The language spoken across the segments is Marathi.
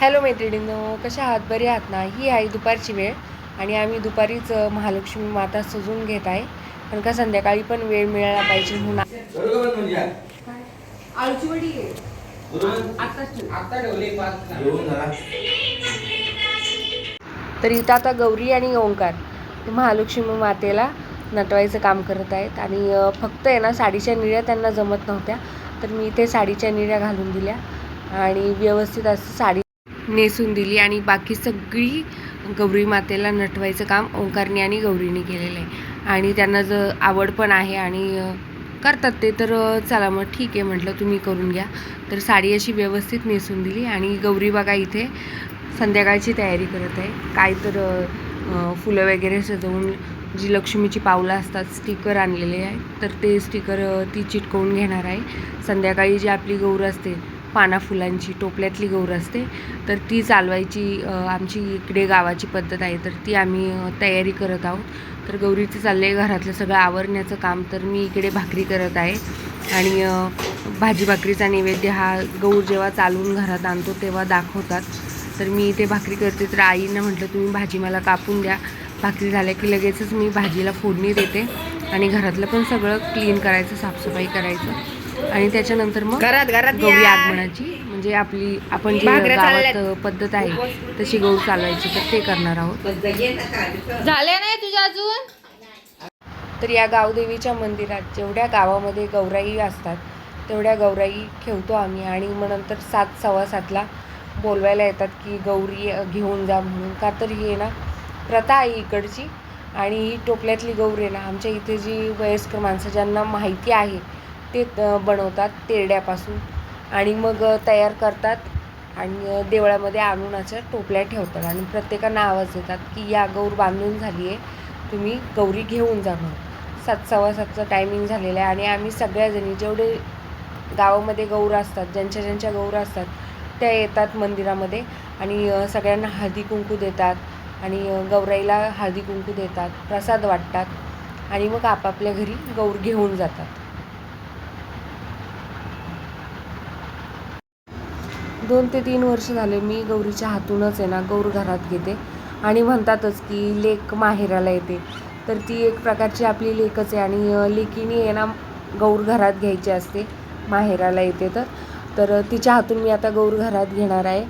हॅलो मैत्रिणींनो कशा आहात? बरे आहात ना? ही आहे दुपारची वेळ आणि आम्ही दुपारीच महालक्ष्मी माता सजून घेत आहे. कारण का संध्याकाळी पण वेळ मिळाला पाहिजे म्हणून. म्हणजे तर इथं आता गौरी आणि ओंकार हे महालक्ष्मी मातेला नटवायचं काम करत आहेत आणि फक्त आहे ना साडीच्या निळ्या त्यांना जमत नव्हत्या. तर मी इथे साडीच्या निळ्या घालून दिल्या आणि व्यवस्थित असं साडी नेसून दिली आणि बाकी सगळी गौरी मातेला नटवायचं काम ओंकारने आणि गौरीने केलेलं आहे. आणि त्यांना ज आवड पण आहे आणि करतात ते तर चला मग ठीक आहे म्हटलं तुम्ही करून घ्या. तर साडी अशी व्यवस्थित नेसून दिली आणि गौरी बघा इथे संध्याकाळची तयारी करत आहे. काय तर फुलं वगैरे सजवून जी लक्ष्मीची पावलं असतात स्टिकर आणलेले आहे. तर ते स्टिकर ती चिटकवून घेणार आहे. संध्याकाळी जी आपली गौर असते पाना फुलांची टोपल्यातली गौर असते. तर ती चालवायची आमची इकडे गावाची पद्धत आहे तर ती आम्ही तयारी करत आहोत. तर गौरीचं चाललं आहे घरातलं सगळं आवरण्याचं काम तर मी इकडे भाकरी करत आहे. आणि भाजी भाकरीचा नैवेद्य हा गौर जेव्हा चालवून घरात आणतो तेव्हा दाखवतात. तर मी इथे भाकरी करते तर आईनं म्हटलं तुम्ही भाजी मला कापून द्या. भाकरी झाल्या की लगेचच मी भाजीला फोडणी देते आणि घरातलं पण सगळं क्लीन करायचं साफसफाई करायचं. आणि त्याच्यानंतर मग घरात घरात गौरी. आगमनाची म्हणजे आपली आपण जी गावात पद्धत आहे तशी गौर चालवायची तर ते करणार आहोत. झाले नाही तुझ्या अजून? तर या गावदेवीच्या मंदिरात जेवढ्या गावामध्ये गौराई असतात तेवढ्या गौराई ठेवतो आम्ही आणि मग नंतर सात सव्वा सातला बोलवायला येतात की गौरी घेऊन जा म्हणून. का तर ही आहे ना प्रथा आहे इकडची आणि ही टोपल्यातली गौर आहे ना आमच्या इथे जी वयस्कर माणसं ज्यांना माहिती आहे ते बनवतात तेरड्यापासून. आणि मग तयार करतात आणि देवळामध्ये आणून अशा टोपल्या ठेवतात आणि प्रत्येकांना आवाज देतात की या गौर बांधून झाली आहे. तुम्ही गौरी घेऊन जा म्हणून. सात सव्वा सातचं टायमिंग झालेलं आहे आणि आम्ही सगळ्याजणी जेवढे गावामध्ये गौर असतात ज्यांच्या ज्यांच्या गौर असतात त्या येतात मंदिरामध्ये आणि सगळ्यांना हळदी कुंकू देतात आणि गौराईला हळदी कुंकू देतात प्रसाद वाटतात आणि मग आपापल्या घरी गौर घेऊन जातात. दोन ते तीन वर्ष झाले मी गौरीच्या हातूनच आहे ना गौर घरात घेते. आणि म्हणतातच की लेक माहेराला येते. तर ती एक प्रकारची आपली लेकच आहे आणि लेकीने आहे ना गौर घरात घ्यायची असते माहेराला येते तर. तर तिच्या हातून मी आता गौर घरात घेणार आहे.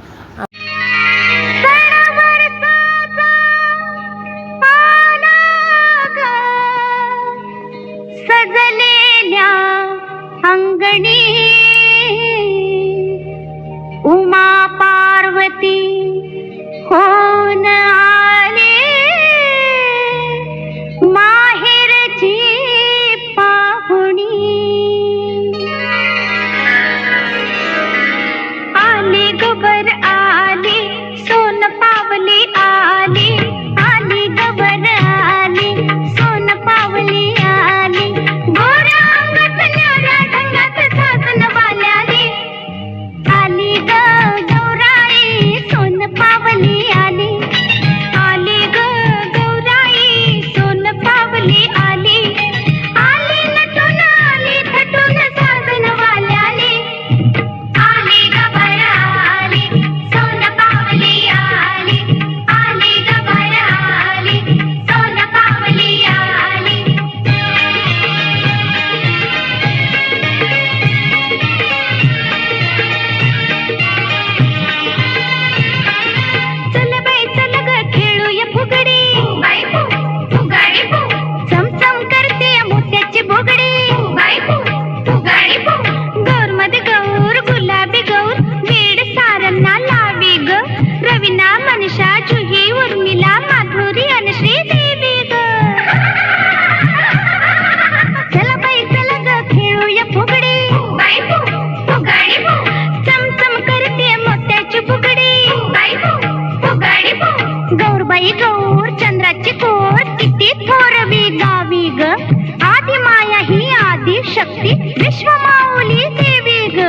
विश्वमाऊली देवी ग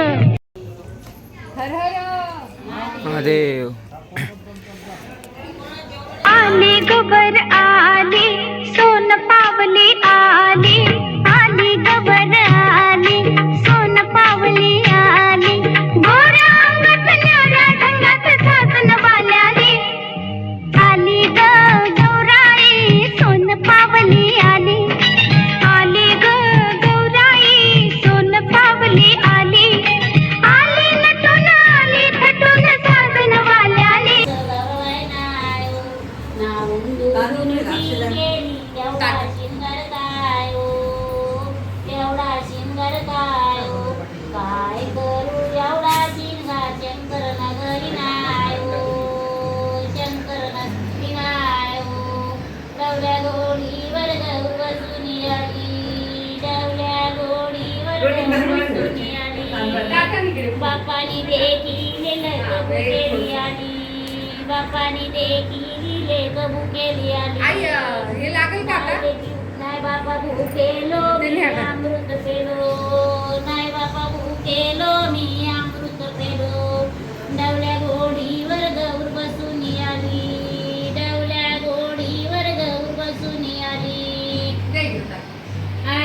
महादेव. आली गबर आली. बापानी देखील कबू केली आली. बापानी देखील कबू केली आली हे लागेल का आता नाही बाबा भूकेलो मी अमृत पेलो नाही बाबा भूकेलो मी अमृत पेलो डवल्या घोडीवर गौर बसून आली. डवल्या घोडीवर गौर बसून आली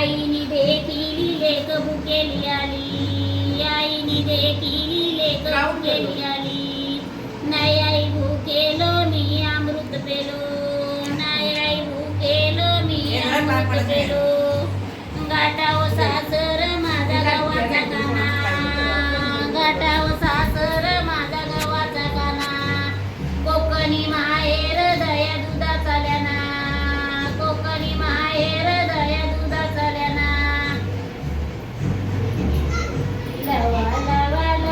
आईनी देखील लेख भुकेली आली. आईनी देखील लेख भुकेली आली. नाही आई भुकेलो मी अमृत पेलो. नाही आई भुकेलो मी अमृत पेलो. गाठाव सासर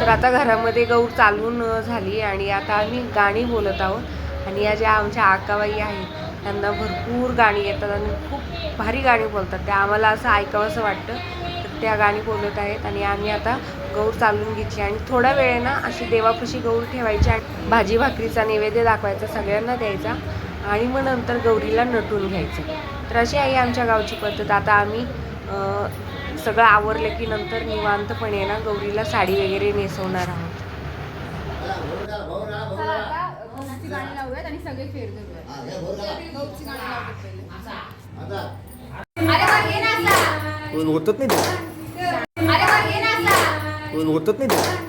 तर आता घरामध्ये गौर चालून झाली आणि आता आम्ही गाणी बोलत आहोत. आणि या ज्या आमच्या आकाबाई आहेत त्यांना भरपूर गाणी येतात आणि खूप भारी गाणी बोलतात. त्या आम्हाला असं ऐकावंसं वाटतं. तर त्या गाणी बोलत आहेत आणि आम्ही आता गौर चालून घेतली आणि थोड्या वेळेनं अशी देवापाशी गौर ठेवायची आणि भाजी भाकरीचा नैवेद्य दाखवायचा सगळ्यांना द्यायचा आणि मग नंतर गौरीला नटून घ्यायचं. तर अशी आहे आमच्या गावची पद्धत. आता आम्ही सगळं आवरलं की नंतर निवांतपणे ना गौरीला साडी वगैरे नेसवणार आहोत. होतच नाही होतच नाही